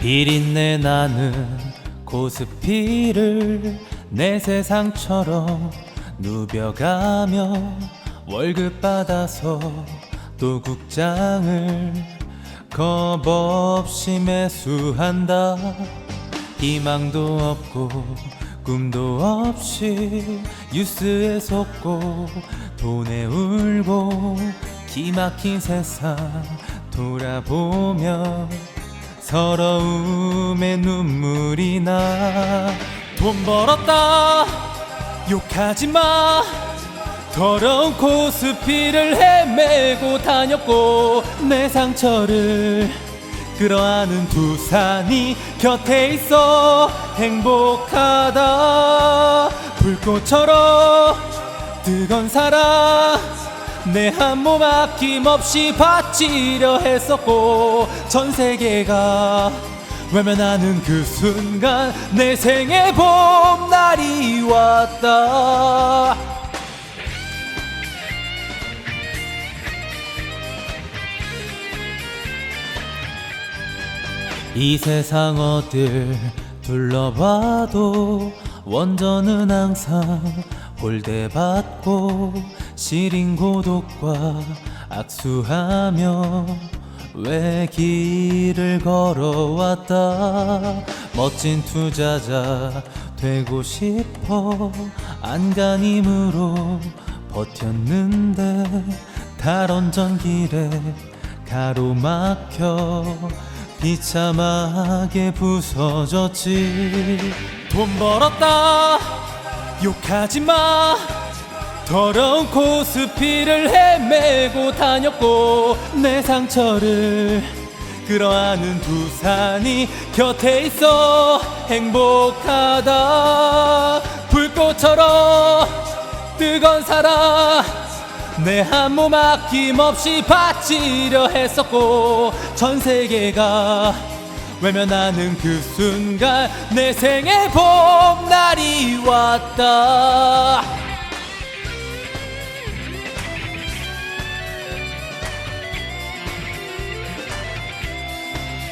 비린내 나는 고스피를 내 세상처럼 누벼가며 월급 받아서 또 국장을 겁 없이 매수한다. 희망도 없고 꿈도 없이 뉴스에 속고 돈에 울고 기막힌 세상 돌아보며 서러움에 눈물이 나. 돈 벌었다. 욕하지 마. 더러운 코스피를 헤매고 다녔고 내 상처를 끌어안은 두 산이 곁에 있어 행복하다. 불꽃처럼 뜨건 사랑 내 한 몸 아낌없이 바치려 했었고 전 세계가 외면하는 그 순간 내 생의 봄날이 왔다. 이 세상 어딜 둘러봐도 원전은 항상 홀대받고 시린 고독과 악수하며 왜 길을 걸어왔다? 멋진 투자자 되고 싶어 안간힘으로 버텼는데 탈원전 길에 가로막혀 비참하게 부서졌지. 돈 벌었다 욕하지 마. 더러운 코스피를 헤매고 다녔고 내 상처를 끌어안은 두 산이 곁에 있어 행복하다. 불꽃처럼 뜨건 사랑 내 한 몸 아낌없이 바치려 했었고 전 세계가 외면하는 그 순간 내 생의 봄날이 왔다